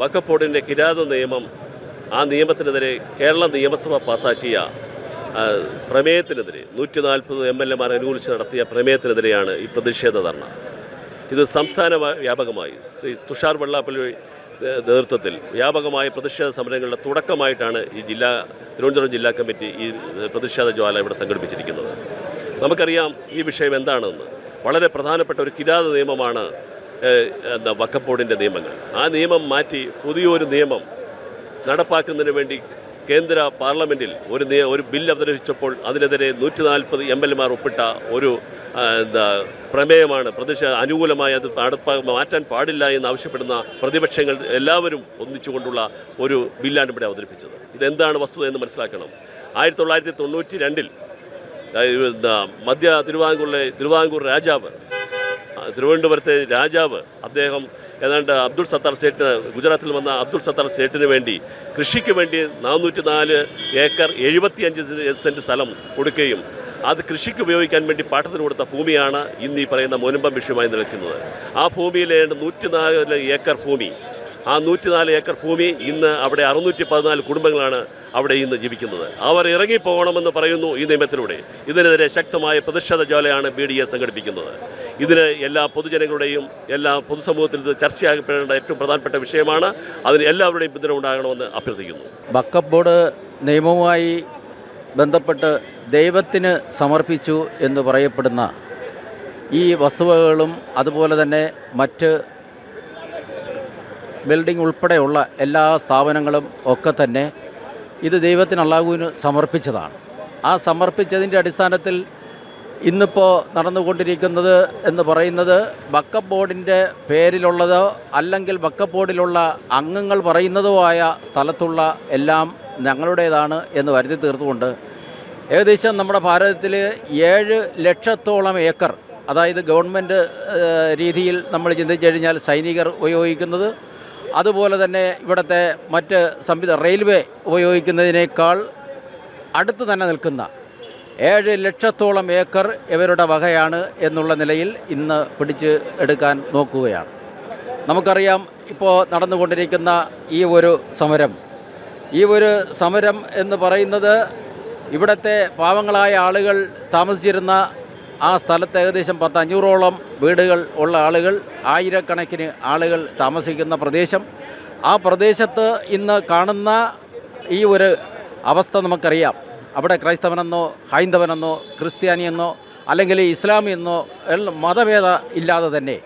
വഖഫ് ബോർഡിന്റെ കിരാത നിയമം ആ നിയമത്തിനെതിരെ കേരള നിയമസഭ പാസാക്കിയ പ്രമേയത്തിനെതിരെ നൂറ്റി നാൽപ്പത് എം എൽ എമാർ അനുകൂലിച്ച് നടത്തിയ പ്രമേയത്തിനെതിരെയാണ് ഈ പ്രതിഷേധ ധർണ. ഇത് സംസ്ഥാന വ്യാ- വ്യാപകമായി. ശ്രീ തുഷാർ വെള്ളാപ്പള്ളി നേതൃത്വത്തിൽ വ്യാപകമായ പ്രതിഷേധ സമരങ്ങളുടെ തുടക്കമായിട്ടാണ് ഈ ജില്ലാ തിരുവനന്തപുരം ജില്ലാ കമ്മിറ്റി ഈ പ്രതിഷേധ ജ്വാല ഇവിടെ സംഘടിപ്പിച്ചിരിക്കുന്നത്. നമുക്കറിയാം ഈ വിഷയം എന്താണെന്ന്. വളരെ പ്രധാനപ്പെട്ട ഒരു കിരാത നിയമമാണ് എന്താ വക്കപ്പ് ബോർഡിന്റെ നിയമങ്ങൾ. ആ നിയമം മാറ്റി പുതിയൊരു നിയമം നടപ്പാക്കുന്നതിന് വേണ്ടി കേന്ദ്ര പാർലമെന്റിൽ ഒരു ഒരു ബില്ല് അവതരിപ്പിച്ചപ്പോൾ അതിനെതിരെ നൂറ്റി നാൽപ്പത് എം എൽ എമാർ ഒപ്പിട്ട ഒരു എന്താ പ്രമേയമാണ് പ്രതിഷേ അനുകൂലമായി അത് മാറ്റാൻ പാടില്ല എന്ന് ആവശ്യപ്പെടുന്ന പ്രതിപക്ഷങ്ങൾ എല്ലാവരും ഒന്നിച്ചുകൊണ്ടുള്ള ഒരു ബില്ലാണ് ഇവിടെ അവതരിപ്പിച്ചത്. ഇതെന്താണ് വസ്തുത എന്ന് മനസ്സിലാക്കണം. ആയിരത്തി തൊള്ളായിരത്തി തൊണ്ണൂറ്റി രണ്ടിൽ മധ്യ തിരുവാങ്കൂറിലെ തിരുവാങ്കൂർ രാജാവ് തിരുവനന്തപുരത്തെ രാജാവ് അദ്ദേഹം ഏതാണ്ട് അബ്ദുൾ സത്താർ സേട്ടിന് ഗുജറാത്തിൽ വന്ന അബ്ദുൾ സത്താർ സേട്ടിന് വേണ്ടി കൃഷിക്ക് വേണ്ടി നാനൂറ്റി നാല് ഏക്കർ എഴുപത്തിയഞ്ച് സെന്റ് സ്ഥലം കൊടുക്കുകയും അത് കൃഷിക്ക് ഉപയോഗിക്കാൻ വേണ്ടി പാട്ടത്തിന് കൊടുത്ത ഭൂമിയാണ് ഇന്ന് ഈ പറയുന്ന മുനമ്പം വിഷയമായി നിൽക്കുന്നത്. ആ ഭൂമിയിലെ നൂറ്റി നാല് ഏക്കർ ഭൂമി. ആ നൂറ്റിനാല് ഏക്കർ ഭൂമി ഇന്ന് അവിടെ അറുന്നൂറ്റി പതിനാല് കുടുംബങ്ങളാണ് അവിടെ ഇന്ന് ജീവിക്കുന്നത്. അവർ ഇറങ്ങിപ്പോകണമെന്ന് പറയുന്നു ഈ നിയമത്തിലൂടെ. ഇതിനെതിരെ ശക്തമായ പ്രതിഷേധ ജ്വാലയാണ് ബി ഡി എ സംഘടിപ്പിക്കുന്നത്. ഇതിന് എല്ലാ പൊതുജനങ്ങളുടെയും എല്ലാ പൊതുസമൂഹത്തിൽ ഇത് ചർച്ചയാകപ്പെടേണ്ട ഏറ്റവും പ്രധാനപ്പെട്ട വിഷയമാണ്. അതിന് എല്ലാവരുടെയും പിന്തുണ ഉണ്ടാകണമെന്ന് അഭ്യർത്ഥിക്കുന്നു. വക്കപ്പ് ബോർഡ് നിയമവുമായി ബന്ധപ്പെട്ട് ദൈവത്തിന് സമർപ്പിച്ചു എന്ന് പറയപ്പെടുന്ന ഈ വസ്തുവകകളും അതുപോലെ തന്നെ മറ്റ് ബിൽഡിംഗ് ഉൾപ്പെടെയുള്ള എല്ലാ സ്ഥാപനങ്ങളും ഒക്കെ തന്നെ ഇത് ദൈവത്തിന് അള്ളാഹുവിന് സമർപ്പിച്ചതാണ്. ആ സമർപ്പിച്ചതിന്റെ അടിസ്ഥാനത്തിൽ ഇന്നിപ്പോൾ നടന്നുകൊണ്ടിരിക്കുന്നത് എന്ന് പറയുന്നത് വക്കഫ് ബോർഡിന്റെ പേരിലുള്ളതോ അല്ലെങ്കിൽ വക്കഫ് ബോർഡിലുള്ള അംഗങ്ങൾ പറയുന്നതോ ആയ സ്ഥലത്തുള്ള എല്ലാം ഞങ്ങളുടേതാണ് എന്ന് വരുത്തി തീർത്തുകൊണ്ട് ഏകദേശം നമ്മുടെ ഭാരതത്തിൽ ഏഴ് ലക്ഷത്തോളം ഏക്കർ അതായത് ഗവൺമെന്റ് രീതിയിൽ നമ്മൾ ചിന്തിച്ചു കഴിഞ്ഞാൽ സൈനികർ ഉപയോഗിക്കുന്നത് അതുപോലെ തന്നെ ഇവിടുത്തെ മറ്റ് സംവിധ റെയിൽവേ ഉപയോഗിക്കുന്നതിനേക്കാൾ അടുത്ത് തന്നെ നിൽക്കുന്ന ഏഴ് ലക്ഷത്തോളം ഏക്കർ ഇവരുടെ വകയാണ് എന്നുള്ള നിലയിൽ ഇന്ന് പിടിച്ച് എടുക്കാൻ നോക്കുകയാണ്. നമുക്കറിയാം ഇപ്പോൾ നടന്നുകൊണ്ടിരിക്കുന്ന ഈ ഒരു സമരം. ഈ ഒരു സമരം എന്ന് പറയുന്നത് ഇവിടുത്തെ പാവങ്ങളായ ആളുകൾ താമസിച്ചിരുന്ന ആ സ്ഥലത്ത് ഏകദേശം പത്ത് അഞ്ഞൂറോളം വീടുകൾ ഉള്ള ആളുകൾ ആയിരക്കണക്കിന് ആളുകൾ താമസിക്കുന്ന പ്രദേശം. ആ പ്രദേശത്ത് ഇന്ന് കാണുന്ന ഈ ഒരു അവസ്ഥ നമുക്കറിയാം. അവിടെ ക്രൈസ്തവനെന്നോ ഹൈന്ദവനെന്നോ ക്രിസ്ത്യാനിയെന്നോ അല്ലെങ്കിൽ ഇസ്ലാമിയെന്നോ മതഭേദ ഇല്ലാതെ തന്നെ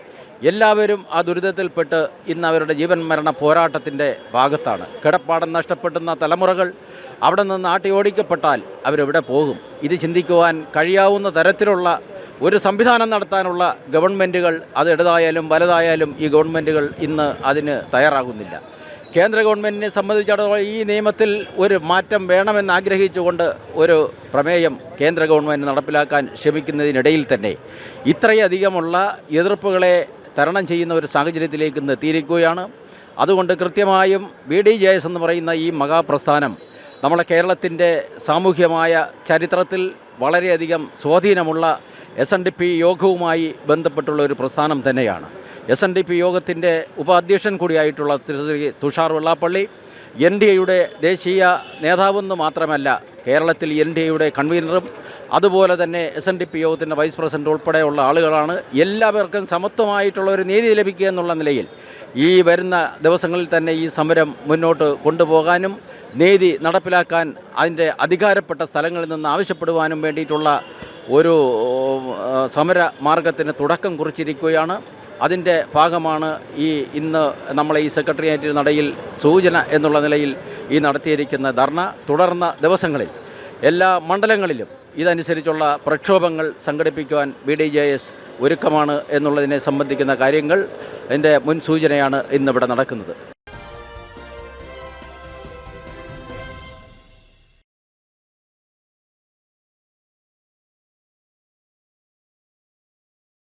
എല്ലാവരും ആ ദുരിതത്തിൽപ്പെട്ട് ഇന്ന് അവരുടെ ജീവൻ മരണ പോരാട്ടത്തിന്റെ ഭാഗത്താണ്. കിടപ്പാടം നഷ്ടപ്പെടുന്ന തലമുറകൾ അവിടെ നിന്ന് ആട്ടി ഓടിക്കപ്പെട്ടാൽ അവരെവിടെ പോകും? ഇത് ചിന്തിക്കുവാൻ കഴിയാവുന്ന തരത്തിലുള്ള ഒരു സംവിധാനം നടത്താനുള്ള ഗവൺമെന്റുകൾ അത് ഇടതായാലും വലുതായാലും ഈ ഗവൺമെന്റുകൾ ഇന്ന് അതിന് തയ്യാറാകുന്നില്ല. കേന്ദ്ര ഗവൺമെന്റിനെ സംബന്ധിച്ചിടത്തോളം ഈ നിയമത്തിൽ ഒരു മാറ്റം വേണമെന്ന് ആഗ്രഹിച്ചുകൊണ്ട് ഒരു പ്രമേയം കേന്ദ്ര ഗവൺമെന്റ് നടപ്പിലാക്കാൻ ശ്രമിക്കുന്നതിനിടയിൽ തന്നെ ഇത്രയധികമുള്ള എതിർപ്പുകളെ തരണം ചെയ്യുന്ന ഒരു സാഹചര്യത്തിലേക്ക് ഇന്ന് എത്തിയിരിക്കുകയാണ്. അതുകൊണ്ട് കൃത്യമായും ബി ഡി ജെ എസ് എന്ന് പറയുന്ന ഈ മഹാപ്രസ്ഥാനം നമ്മളെ കേരളത്തിന്റെ സാമൂഹ്യമായ ചരിത്രത്തിൽ വളരെയധികം സ്വാധീനമുള്ള എസ് എൻ ഡി പി യോഗവുമായി ബന്ധപ്പെട്ടുള്ള ഒരു പ്രസ്ഥാനം തന്നെയാണ്. എസ് എൻ ഡി പി യോഗത്തിന്റെ ഉപാധ്യക്ഷൻ കൂടിയായിട്ടുള്ള ശ്രീ തുഷാർ വെള്ളാപ്പള്ളി എൻ ഡി എയുടെ ദേശീയ നേതാവെന്ന് മാത്രമല്ല കേരളത്തിൽ എൻ ഡി എയുടെ കൺവീനറും അതുപോലെ തന്നെ എസ് എൻ ഡി പി യോഗത്തിന്റെ വൈസ് പ്രസിഡന്റ് ഉൾപ്പെടെയുള്ള ആളുകളാണ് എല്ലാവർക്കും സമത്വമായിട്ടുള്ള ഒരു നീതി ലഭിക്കുക എന്നുള്ള നിലയിൽ ഈ വരുന്ന ദിവസങ്ങളിൽ തന്നെ ഈ സമരം മുന്നോട്ട് കൊണ്ടുപോകാനും നീതി നടപ്പിലാക്കാൻ അതിന്റെ അധികാരപ്പെട്ട സ്ഥലങ്ങളിൽ നിന്ന് ആവശ്യപ്പെടുവാനും വേണ്ടിയിട്ടുള്ള ഒരു സമര മാർഗത്തിന് തുടക്കം കുറിച്ചിരിക്കുകയാണ്. അതിന്റെ ഭാഗമാണ് ഈ ഇന്ന് നമ്മളെ ഈ സെക്രട്ടേറിയറ്റിന് നടയിൽ സൂചന എന്നുള്ള നിലയിൽ ഈ നടത്തിയിരിക്കുന്ന ധർണ. തുടർന്ന ദിവസങ്ങളിൽ എല്ലാ മണ്ഡലങ്ങളിലും ഇതനുസരിച്ചുള്ള പ്രക്ഷോഭങ്ങൾ സംഘടിപ്പിക്കുവാൻ ബി ഡി ജെ എസ് ഒരുക്കമാണ് എന്നുള്ളതിനെ സംബന്ധിക്കുന്ന കാര്യങ്ങൾ എന്റെ മുൻസൂചനയാണ് ഇന്നിവിടെ നടക്കുന്നത്.